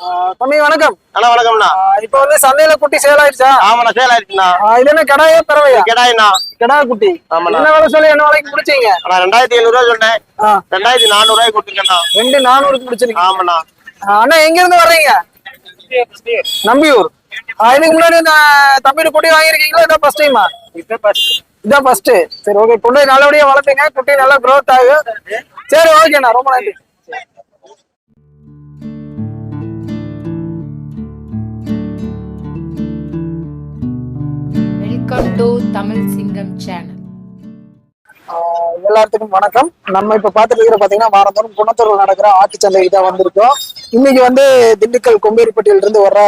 ஆஹ் தம்பி வணக்கம். அண்ணா வணக்கம்ண்ணா. இப்ப வந்து சந்தையில குட்டி சேல் ஆயிடுச்சா? ஆமாண்ணா சேல் ஆயிடுச்சுண்ணா. என்ன கடாயே பறவையா கெடாயிண்ணா. கடா குட்டி. ஆமாண்ணா. என்ன வேலை சொல்லி என்ன வேலைக்கு முடிச்சீங்க அண்ணா ரெண்டாயிரத்தி எழுநூறு ரூபா சொன்னேன் ரெண்டாயிரத்தி நானூறு ரூபாய்க்கு கொடுத்துருக்கேண்ணா. ரெண்டு நானூறுக்கு முடிச்சிருக்கீங்க ஆமாண்ணா. அண்ணா எங்க இருந்து வர்றீங்க? நம்பியூர். இதுக்கு முன்னாடி இந்த தம்பியோட குட்டி வாங்கியிருக்கீங்களா? இதான் ஃபர்ஸ்ட் டைமா இதான் ஃபர்ஸ்ட் சரி ஓகே குட்டி நல்லபடியா வளர்த்துங்க. குட்டி நல்லா growth ஆகும் சரி ஓகேண்ணா ரொம்ப நன்றி. வெல்கம் டு தமிழ் சிங்கம் சேனல் ஆஹ் எல்லாத்துக்கும் வணக்கம். நம்ம இப்ப பாத்துட்டு இருக்கிற பாத்தீங்கன்னா வாரந்தோறும் குணத்தூர்ல நடக்கிற ஆட்சி சந்தை தான் வந்திருக்கோம். இன்னைக்கு வந்து திண்டுக்கல் கொம்பேரிப்பட்டியில இருந்து வர்ற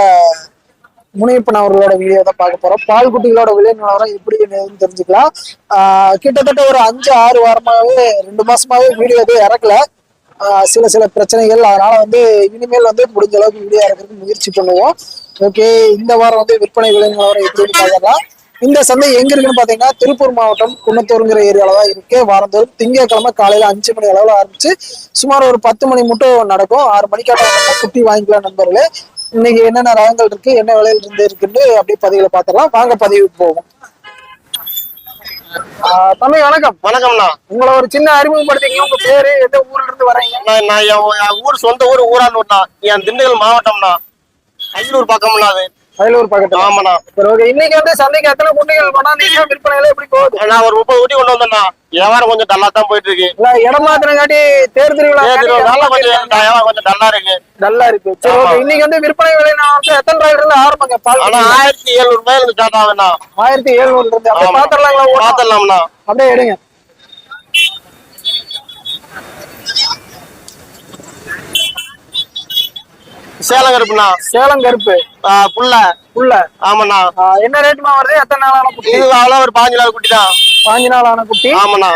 முனியப்பன் அவர்களோட வீடியோ தான் பார்க்க போறோம். பால் குட்டிகளோட விலை நிலவரம் எப்படி தெரிஞ்சுக்கலாம். ஆஹ் கிட்டத்தட்ட ஒரு அஞ்சு ஆறு வாரமாவே ரெண்டு மாசமாவே வீடியோ எதுவும் இறக்கல. ஆஹ் சில சில பிரச்சனைகள். அதனால வந்து இனிமேல் வந்து முடிஞ்ச அளவுக்கு வீடியோ இறக்கிறதுக்கு முயற்சி பண்ணுவோம். ஓகே இந்த வாரம் வந்து விற்பனை விலை நிலவரம் எப்படின்னு பார்க்கலாம். இந்த சந்தை எங்க இருக்குன்னு பாத்தீங்கன்னா திருப்பூர் மாவட்டம் குன்னத்தூருங்கிற ஏரியால தான் இருக்கு. வாரந்தோறும் திங்கட்கிழமை காலையில அஞ்சு மணி அளவுல ஆரம்பிச்சு சுமார் ஒரு பத்து மணி மட்டும் நடக்கும். ஆறு மணிக்காட்ட நம்ம குட்டி வாங்கிக்கலாம் நண்பர்களே. இன்னைக்கு என்னென்ன ரகங்கள் இருக்கு என்ன விலையில இருந்து இருக்குன்னு அப்படியே பதிவுல பாத்திரலாம் வாங்க பதிவுக்கு போவோம். தம்பி வணக்கம். வணக்கம்ண்ணா. உங்களை ஒரு சின்ன அறிமுகப்படுத்திங்க உங்க பேரு எந்த ஊர்ல இருந்து வர்றீங்க நான் என் ஊர் சொந்த ஊர் ஊரானூர்ண்ணா என் திண்டுக்கல் மாவட்டம்ண்ணா. ஐநூறு பக்கம்ண்ணா அது. அயலூர் பக்கத்துல. ஆமாண்ணா. சரி ஓகே இன்னைக்கு வந்து சந்தைக்கு எத்தனை குட்டிகள் கொண்டாந்தீங்க விற்பனையில எப்படி போகுது? நான் ஒரு முப்பது ஊட்டி கொண்டு வந்தேண்ணா. வியாபாரம் கொஞ்சம் டல்லா தான் போயிட்டு இருக்கு இல்ல இடம் மாத்திரங்காட்டி தேர் திருவிழா கொஞ்சம் வியாபாரம் கொஞ்சம் டல்லா இருக்கு. நல்லா இருக்கு. சரி ஓகே இன்னைக்கு வந்து விற்பனை விலை நான் வந்து எத்தனை ரூபாயில இருந்து ஆரம்பிங்க ஆனா ஆயிரத்தி எழுநூறு ரூபாயில இருந்து ஸ்டார்ட் ஆகுண்ணா ஆயிரத்தி எழுநூறுல இருந்து. பாத்திரலாங்களா? பாத்திரலாம்ண்ணா. அப்படியே எடுங்க. சேலம் கருப்புண்ணா. சேலம் கருப்பு. புல்ல. உள்ள ஆமாண்ணா. என்ன ரேட்டுமா வருது? எத்தனை நாள் ஆன குட்டி? இது அவ்வளோ ஒரு பாஞ்சு நாள் குட்டி தான் பாஞ்சு நாள் ஆன குட்டி? ஆமாண்ணா.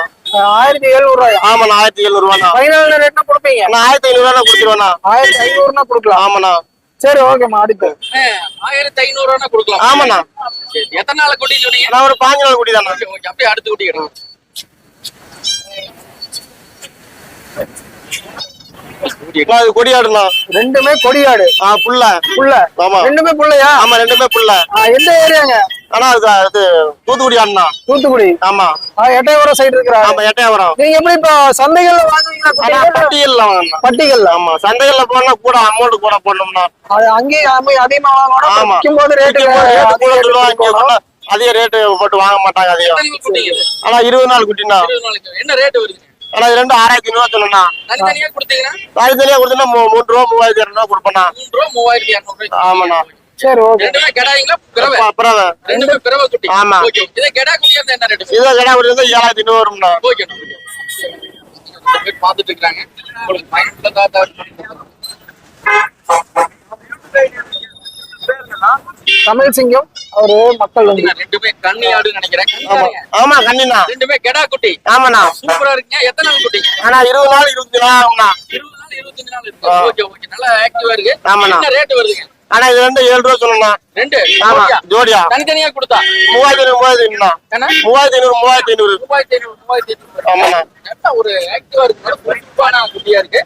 ஆயிரத்தி எழுநூறு ரூபாயா ஆமாண்ணா ஆயிரத்தி எழுநூறு ரூபாண்ணா பதினாலு ரேட்னா கொடுப்பீங்க. நான் ஆயிரத்தி ஐநூறு ரூபா கொடுத்துருவேண்ணா. ஆயிரத்தி ஐநூறுனா கொடுக்கலாம். ஆமாண்ணா. சரி ஓகேம்மா அடுத்து. ஆயிரத்தி ஐநூறு ரூபா கொடுக்கலாம். ஆமாண்ணா. சரி, எத்தனை நாள் குட்டி சொன்னீங்க? நான் ஒரு பாஞ்சு நாள் குட்டி ஓகே, அப்படியே அடுத்து குட்டிக்கிறோம் கொடியாடுண்ணா ரெண்டுமே கொடியாடு. ஆ புல்ல. புள்ள ஆமா. ரெண்டுமே புள்ளையா ஆமா ரெண்டுமே ஆஹ் எந்த ஏரியாங்க? ஆனா அது இது தூத்துக்குடி ஆடுண்ணா தூத்துக்குடி. ஆமா. எட்டயபுரம் சைடு இருக்கிறாரு. ஆமா எட்டையாவரம் நீங்க எப்படி இப்போ சந்தைகள்ல வாங்குவீங்களா? பட்டியல்ல பட்டிகள்ல? ஆமா சந்தைகள்ல போனா கூட அமௌண்ட் கூட போடணும்னா. அது அங்கேயும் அம்மை அதிகமா வாங்கணும் ஆமா. விற்கும் போது ரேட்டு ரேட்டு கூட சொல்லுவாங்க ரேட்டு போட்டு வாங்க மாட்டாங்க இது? ஆனா இருபது நாள் நாளைக்கு. என்ன ரேட் வருது? ஆனா இது ரெண்டு ஆறாயிரத்தி ஐநூறு சொல்லணும்ண்ணா தனித்தனியா கொடுத்தீங்கன்னா? தனித்தனியா கொடுத்தா மூணு ரூபா மூவாயிரத்தி இரநூறுவா கொடுப்பேண்ணா. மூணு ரூபா மூவாயிரத்தி இரநூறு ரூபாய் ஆமாண்ணா. சரி ஓகே. ரெண்டுமே கெடாய்ங்களா பிறவை. அப்புறம் ரெண்டுமே பிறவை குட்டி. ஆமா. ஓகே. இதே கெடா இருந்தா என்ன ரேட் இதை கடை குட்டி ஏழாயிரத்தி ஐநூறு வரும்ண்ணா. ஓகே. பேர் பார்த்துட்டு இருக்காங்க. உங்களுக்கு பயனுள்ளதா தான் தமிழ் சிங்கம். அவரு மக்கள் வந்து ரெண்டுமே கண்ணி ஆடுன்னு நினைக்கிறேன். ஆமா. கண்ணி ஆமா கண்ணிண்ணா ரெண்டுமே கெடா குட்டி. ஆமாண்ணா. சூப்பரா இருக்குங்க. எத்தனை நாள் குட்டி? ஆனா இருபது நாள் இருபத்தி நாள் ஆகும்ண்ணா. இருபது நாள் இருபத்தஞ்சு நாள் இருக்கு. Okay okay. நல்லா ஆக்டிவா இருக்கு. ஆமாண்ணா. ரேட் வருதுங்க? ஆனா இது ரெண்டு ஏழு ரூபா சொல்லணும்ண்ணா ரெண்டு. ஆமா ஜோடியா? தனித்தனியா கொடுத்தா? மூவாயிரத்தி ஐநூறு மூவாயிரத்தி ஐநூறுண்ணா. மூவாயிரத்தி ஐநூறு மூவாயிரத்தி ஐநூறு. மூவாயிரத்தி ஐநூறு மூவாயிரத்தி ஐநூறு. ஆமாண்ணா. ஒரு ஆக்டிவா இருக்கு. பொறுப்பான குட்டியா இருக்கு.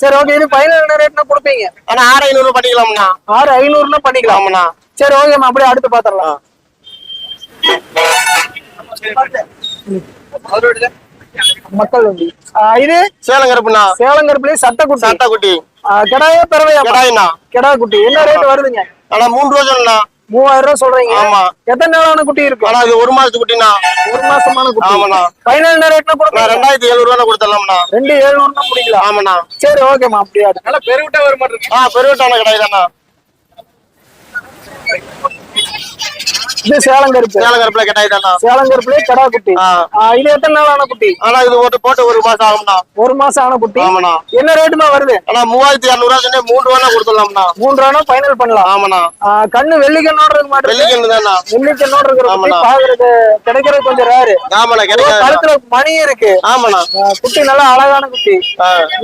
சரி ஓகே இது பதினேழு ரேட்னா கொடுப்பீங்க? ஆனா ஆறு ஐநூறு பண்ணிக்கலாம்ண்ணா. ஆறு ஐநூறுனா பண்ணிக்கலாம் ஆமாண்ணா சரி ஓகேம்மா அப்படியே அடுத்து பாத்திரலாம் மக்கள் வண்டி. இது சேலம் கருப்புண்ணா சேலம் கருப்புலயே சட்டை குட்டி சட்டை குட்டி ஆஹ் கிடாயே பிறவையா கடாயிண்ணா. கிடா குட்டி என்ன ரேட் வருதுங்க? ஆனா மூணு ரூபா மூவாயிரம் ரூபாய் சொல்றீங்க. ஆமா. எத்தனை நாளான குட்டி இருக்கும் ஆனா இது ஒரு மாசத்து குட்டிண்ணா. ஒரு மாசமான குட்டி. ஆமாண்ணா. பதினேழு ரேட்னா நான் கொடுப்பீங்க? ரெண்டாயிரத்தி எழுநூறு ரூபா கொடுத்துடலாம்ண்ணா. ரெண்டு எழுநூறுனா முடிக்கலாம் ஆமாண்ணா. சரி ஓகேம்மா அப்படியே. நல்லா பெருவிட்ட வர மாட்டிருக்கு ஆ பெருவிட்டான கடை இது சேலம் கருப்பு சேலம் கருப்புல கட்டாய் தாண்ணா சேலம் கருப்புலயே கடா குட்டி இது எத்தனை நாளான குட்டி? ஆனா இது போட்டு போட்டு ஒரு மாசம் ஆகும்ண்ணா ஒரு மாசம் ஆன குட்டி. ஆமாண்ணா. என்ன ரேட்டுமா வருது? ஆனா மூவாயிரத்தி இரநூறுவா சொன்னே மூணு ரூபா கொடுத்துடலாம்ண்ணா. மூன்று ரூபா ஃபைனல் பண்ணலாம்? ஆமாண்ணா. கண்ணு வெள்ளிக்கண்ணோட இருக்க வெள்ளிக்கிழமை தாண்ணா. வெள்ளிக்கண்ணோட இருக்கிற. பாக்குறது கிடைக்கிறது கொஞ்சம் ரேரு ஆமாண்ணா கிடைக்காது கழுத்துல மணி இருக்கு. ஆமாண்ணா. குட்டி நல்லா அழகான குட்டி.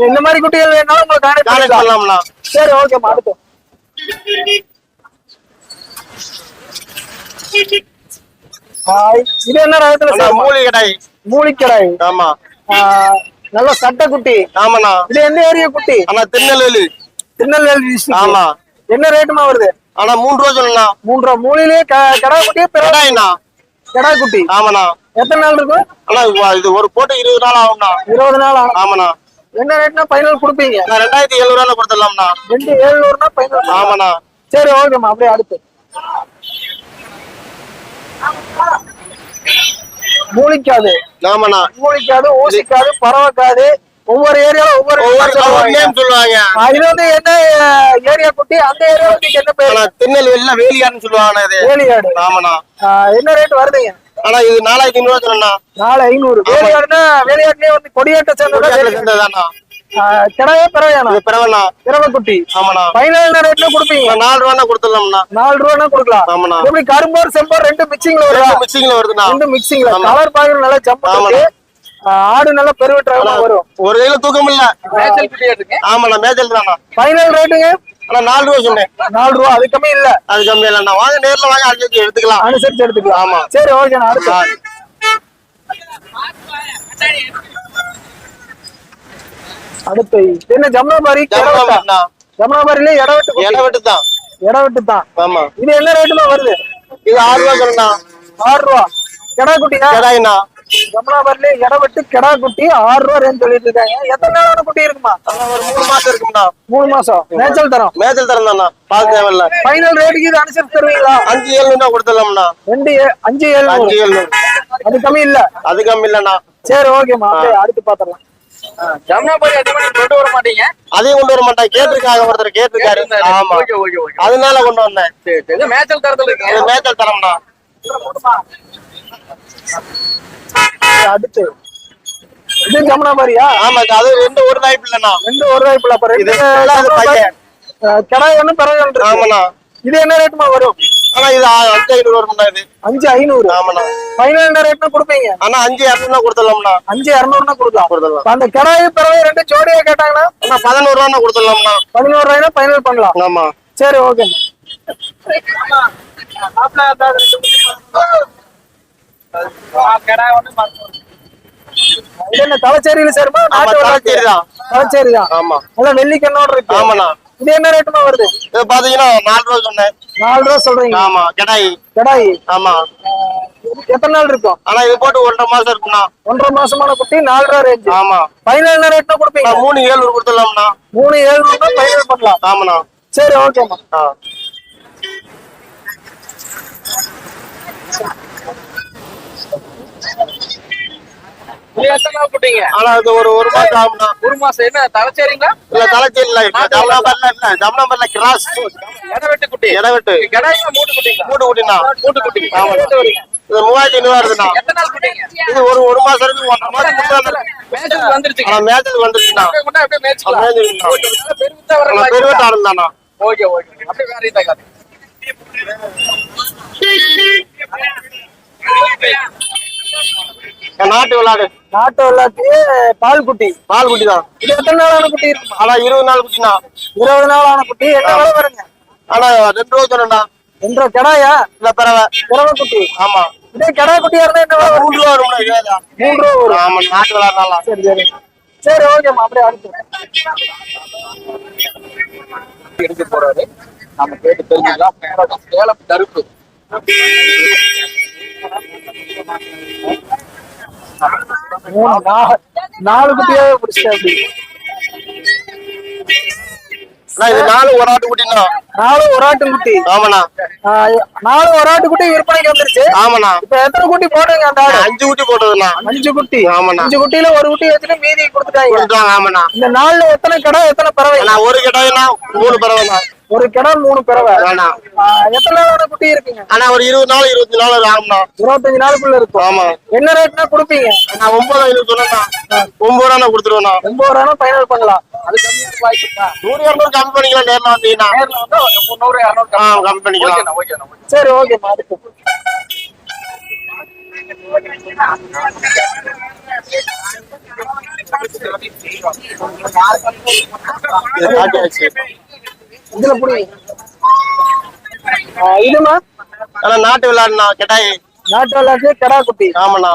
இந்த மாதிரி குட்டிகள் வேணாலும் உங்களுக்கு கான்டாக்ட் பண்ணலாம்ண்ணா. சரி ஓகேம்மா அடுத்து. இது என்ன ரகத்துல அண்ணா சார் மூலிகை கடாய் மூலிக்கடாய் ஆமா நல்ல சட்டை குட்டி ஆமாண்ணா. இது எந்த ஏரியா குட்டி? ஆனா திருநெல்வேலி. திருநெல்வேலி. ஆமா. என்ன ரேட்டுமா வருது? ஆனா மூணு ரூபா சொல்லலாம் மூன்று ரூபா. மூலையிலேயே க- கடா குட்டியே பிற கடாயிண்ணா. கடா குட்டி ஆமாண்ணா. எத்தனை நாள் இருக்கும் ஆனா இது- ஒரு போட்டு இருபது நாள் ஆகும்ண்ணா. இருபது நாள் ஆகும். ஆமாண்ணா. என்ன ரேட்னா ஃபைனல் கொடுப்பீங்க? நான் ரெண்டாயிரத்தி எழுநூறு ரூபாய் கொடுத்துடலாம்ண்ணா. ரெண்டு ஏழுநூறுனா ஃபைனல் ஆமாண்ணா. சரி ஓகேம்மா. அப்படியே அடுத்து. மூலிக்காது. ஆமாண்ணா மூலிக்காது ஊசிக்காது பறவைக்காது ஒவ்வொரு ஏரியால ஒவ்வொரு சொல்லுவாங்க. சொல்லுவாங்க. இது வந்து என்ன ஏரியா குட்டி அந்த ஏரியா நீங்க என்ன பேரு? திருநெல்வேலியில வேலியான்னு சொல்லுவாங்கண்ணா இது. வேலியாடு. ஆமாண்ணா என்ன ரேட் வருதுங்க? ஆனா இது நாலாயிரத்தி ஐநூறு ரூபா நாலு ஐநூறு. வேலியாடுனா வேலியாடுலயே வந்து கொடியேட்ட சேர்ந்ததா பிறவையானா இது பிறவண்ணா பிறவை குட்டி ஆமாண்ணா ஃபைனல் ரேட்ல கொடுப்பீங்க நாலு ரூபா கொடுத்துடலாம்ண்ணா நாலு ரூபானா கொடுக்கலாம் ஆமாண்ணா எப்படி கரும்போர் செம்போர் ரெண்டு மிக்சிங்ல வருதா ரெண்டு மிக்சிங்ல வருதுண்ணா ரெண்டு மிக்சிங்ல. கலர் பாக்குறது நல்லா ஆ, ஆடு நல்லா பெருவிட்டாக வரும் ஒரு கையில தூக்கம் இல்ல மேய்ச்சல் குட்டியா இருக்கு ஆமாண்ணா மேஜல் தானா ஃபைனல் ரேட்டுங்க ஆனா நாலு ரூபா சொன்னேன் நாலு ரூபா அது கம்மி இல்ல அது கம்மி இல்லைண்ணா வாங்க நேர்ல வாங்க அடிச்சு எடுத்துக்கலாம் அனுசரிச்சு எடுத்துக்கலாம் ஆமா. சரி ஓகே நான் அடுத்து. அடுத்து என்ன ஜமுனாபாரி. ஜமுனாபாரில இடவெட்டு குட்டி. இடம் விட்டு தான் இடவெட்டு தான் ஆமா. இது என்ன ரேட்டுமா வருது? இது ஆறு ரூபா சொல்லணும்ண்ணா ஆறு ரூபா கெடா குட்டினா கடாயிண்ணா ஜமுனாபாரில இடவெட்டு கெடா குட்டி ஆறு ரூபா ரேஞ்ச் சொல்லிட்டு இருக்காங்க. எத்தனை நாளான குட்டி இருக்குமா? ஒரு மூணு மாசம் இருக்கும்ண்ணா. மூணு மாசம். மேய்ச்சல் தரோம். மேஜல் தரம் தானா பால் தேவையில்ல. ஃபைனல் ரேட்டுக்கு இது அனுசரிச்சு தருவீங்களா? அஞ்சு ஏழுநூறு கொடுத்துடலாம்ண்ணா. ரெண்டு அஞ்சு ஏழு அஞ்சு ஏழுநூறு. அது கம்மி இல்ல? அது கம்மி இல்லைண்ணா. சரி ஓகேம்மா அடுத்து பாத்திரலாம் ஜமுனாபாரி அதிகமா நீங்க கொண்டு வர மாட்டீங்க? அதையும் கொண்டு வர மாட்டேன். கேட்டிருக்காங்க ஒருத்தர் கேட்டிருக்காரு. ஆமா. அதனால கொண்டு வந்தேன். சரி தரத்துல இருக்கு? மேஜல் தரம்ண்ணா அடுத்து. இது ஜமுனாபாரியா ஆமா அது ரெண்டு ஒரு வாய்ப்பு இல்லைண்ணா. ரெண்டு ஒரு வாய்ப்புல அப்ப ரெண்டு இது. கடாய் ஒண்ணு ஆமாண்ணா. இது என்ன ரேட்டுமா வரும்? ஆனா இது அஞ்சு ஐநூறு வரும்ண்ணா இது. அஞ்சு ஐநூறு? ஆமாண்ணா. என்ன ரேட்னா கொடுப்பீங்க. ஆனா அஞ்சு இரநூறுனா கொடுத்துடலாம்ண்ணா. அஞ்சு இரநூறுனா கொடுக்கலாம். கொடுத்துடலாம். அந்த கடாய் பிறகு ரெண்டு ஜோடியா கேட்டாங்கன்னா? ஆனா பதினோரு ரூபா கொடுத்துடலாம்ண்ணா. பதினோரு ரூபாய்னா ஃபைனல் பண்ணலாம். ஆமா. சரி ஓகே. என்ன தலைச்சேரியில சேருமா? தலைச்சேரி தான். ஆமா. நல்லா வெள்ளிக்கண்ணோட இருக்கு. ஆமாண்ணா. இது என்ன ரேட்டுமா வருது. இது பாத்தீங்கன்னா நாலு ரூபா சொன்னேன். நாலு ரூபா சொல்றீங்க. ஆமா கடாய். கடாய். ஆமா. எத்தனை நாள் இருக்கும்? ஆனா இது போட்டு ஒன்றரை மாசம் இருக்குண்ணா ஒன்றரை மாசமான குட்டி நாலு ரூபா ரேஞ்சு ஆமா. ஃபைனல் என்ன ரேட்னா கொடுப்பீங்க? மூணு ஏழுநூறு கொடுத்துடலாம்ண்ணா. மூணு ஏழுநூறுனா ஃபைனல் பண்ணலாம். ஆமாண்ணா. சரி ஓகேம்மா ஆ இது எத்தனை நாள் போட்டீங்க ஆனா இது ஒரு ஒரு மாசம் ஆகும்ண்ணா ஒரு மாசம் என்ன தலைச்சேரிங்களா? இல்ல தலைச்சேரி இல்ல. ஜமுனாபர்ல இல்ல. ஜமுனாபர்ல கிராஸ். எடை வெட்டு குட்டி இடவெட்டு கடாய்னா மூட்டு குட்டிங்களா மூட்டு குட்டிண்ணா மூட்டு குட்டி ஆமா. இது மூவாயிரத்தி ஐநூறு எத்தனை நாள் குட்டிங்க? இது ஒரு ஒரு மாசம் இருக்கு ஒன்றரை மாசம் ஆனா மேட்சுக்கு வந்துருச்சுண்ணா. அப்படியே மேய்ச்சிக்கலாம். ஓகே, பெருவெட்டு ஓகே ஓகே. அப்படியே வேற இதா காட்டு. நாட்டு விளையாடு. நாட்டு வெள்ளாட்டு பால் குட்டி பால் குட்டி தான். இது எத்தனை நாளான குட்டி? இருக்குமா ஆனா இருபது நாள் குட்டிண்ணா இருபது நாளான குட்டி. என்ன விலை வருங்க? ஆனா ரெண்டு ரூபா சொன்னா என்ற கடாயா? இல்ல பரவ பிறவை குட்டி. ஆமா. இதே கடா குட்டியா இருந்தா என்ன விலை வரும்? மூணு ரூபா இதேதான். மூணு ரூபா வரும். ஆமா நாட்டு விளையாடுனாலாம் சரி சரி. சரி ஓகேம்மா அப்படியே அடுத்து. எடுக்க போறாரு. நம்ம கேட்டு தெரிஞ்சுக்கலாம். சேலம் கருப்பு மூணு நாலு குட்டியாவே அப்படி. இது நாலு ஒரு ஆட்டு குட்டிண்ணா. நாலு ஒரு ஆட்டு குட்டி. ஆமாண்ணா. நாலு ஒரு ஆட்டு குட்டி விற்பனைக்கு வந்துருச்சு. ஆமாண்ணா. இப்ப எத்தனை குட்டி போடுங்க அந்த அஞ்சு குட்டி போட்டதுண்ணா. அஞ்சு குட்டி. ஆமாண்ணா. அஞ்சு குட்டியில ஒரு குட்டி வச்சுட்டு மீதி கொடுத்துட்டாங்க. ஆமாண்ணா. இந்த நாலுல எத்தனை கடை எத்தனை பறவை? ஒரு கிட்டாயினா மூணு பரவாயில்ல ஒரு கிடா மூணு பறவை. வேணாம். எத்தனை நாளான குட்டி இருக்குங்க ஆனா ஒரு இருபது நாள் இருபத்தி நாள் ஆகும்ண்ணா இருபத்தஞ்சு நாளுக்குள்ள இருக்கும். ஆமா. என்ன ரேட்னா கொடுப்பீங்க? நான் ஒன்பது ஐநூறு சொன்னேண்ணா. ஒன்பது ரூபா கொடுத்துருவேண்ணா. ஒன்பது ரூபா ஃபைனல் பண்ணலாம். அது கம்மியான வாய்ப்பு இருக்கா? நூறு இரநூறு கம்மி பண்ணிக்கலாம் நேரில் வந்தீங்கன்னா. நேர்ல வந்து முந்நூறு இரநூறு கம்மி பண்ணிக்கலாம். ஓகே சரி ஓகேம்மா அதுக்கு இதுல புடி. இதுமா ஆனா நாட்டு விளையாடுனா கெட்டாய் நாட்டு விளையாட்டு கடா குட்டி. ஆமாண்ணா.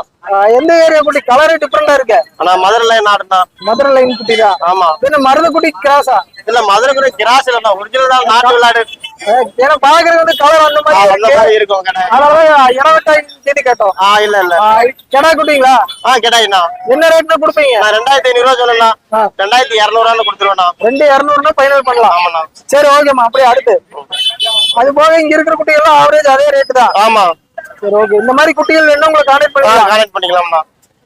எந்த ஏரியா குட்டி? கலரே டிஃப்ரெண்டா இருக்கு. ஆனா மதுரை நாடுண்ணா. மதுரை லைன் குட்டி தான் ஆமா என்ன மருத குட்டி கிராஸா இல்ல மதுரை கூட கிராஸ் இல்லண்ணா. ஒரிஜினல் தான் நாட்டு விளையாடு. ஏன்னா பாக்குறது வந்து கலர் அந்த மாதிரி இருக்கும் கடை அதனால இளவட்டாய் தேடி கேட்டோம். இல்ல இல்ல. கடா குட்டிங்களா? ஆ கேட்டாங்கண்ணா என்ன ரேட்ல கொடுப்பீங்க? நான் ரெண்டாயிரத்தி ஐநூறு ரூபா சொல்லலாம். ரெண்டாயிரத்தி இரநூறுவான்னு கொடுத்துருவேண்ணா. ரெண்டு இரநூறுனா ஃபைனல் பண்ணலாம். ஆமாண்ணா. சரி ஓகேம்மா அப்படியே அடுத்து. அது போக இங்க இருக்கிற குட்டிகள் ஆவரேஜ் அதே ரேட்டு தான். ஆமா. சரி ஓகே இந்த மாதிரி குட்டிகள் வேணும் உங்களை கான்டாக்ட் பண்ணிக்கலாம். கனெக்ட் பண்ணிக்கலாம்ண்ணா.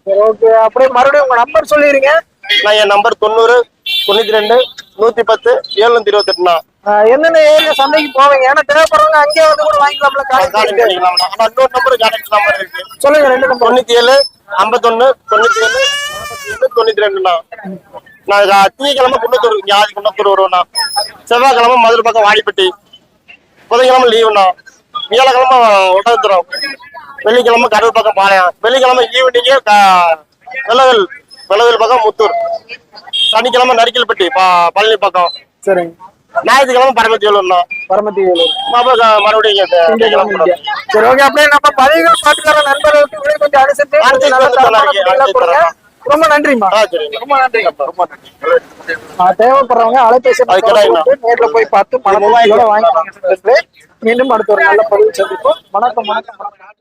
சரி ஓகே அப்படியே மறுபடியும் உங்க நம்பர் சொல்லிடுங்க நான் என் நம்பர் தொண்ணூறு தொண்ணூத்தி ரெண்டு நூத்தி பத்து எழுநூத்தி இருபத்தெட்டுண்ணா. என்னென்ன ஏரியா சந்தைக்கு போவீங்க? ஏன்னா தேவைப்படுறவங்க அங்கேயே வந்து கூட வாங்கிக்கலாம்ல இன்னொரு நம்பர் கான்டாக்ட் நம்பர் இருக்கு. சொல்லுங்க ரெண்டு நம்பர் தொண்ணூத்தி ஏழு ஐம்பத்தொன்னு தொண்ணூத்தி ஏழு தொண்ணூத்தி ரெண்டுண்ணா நான் திங்கக்கிழமை குன்னத்தூர் இங்க ஆதி குன்னத்தூர் வருவேண்ணா. செவ்வாய்க்கிழமை மதுரை பக்கம் வாடிப்பட்டி. புதன்கிழமை லீவுண்ணா. வியாழக்கிழமை ஒட்டத்துறோம் வெள்ளிக்கிழமை கடல் பக்கம் பாளையம். வெள்ளிக்கிழமை ஈவினிங்கே வெள்ளவில் வெள்ளவில் பக்கம் முத்தூர். சனிக்கிழமை நரிக்கல்பட்டி பழனி பக்கம். சரிங்க. ஞாயிற்றுக்கிழமை பரமத்தி வேலூர்ண்ணா பரமத்தி மறுபடியும். சரி ஓகே அப்படியே நம்ம பதிவுகள் பார்த்துக்கிற நண்பர்களுக்கு கொஞ்சம் அனுசரித்து. ரொம்ப சரிங்க ரொம்ப நன்றிங்க ரொம்ப நன்றி. தேவைப்படுறவங்க அலைபேசி. நேர்ல போய் பார்த்து மனமோட வாங்கி மீண்டும் அடுத்த ஒரு நல்ல பதிவு சந்திப்போம். வணக்கம் வணக்கம்.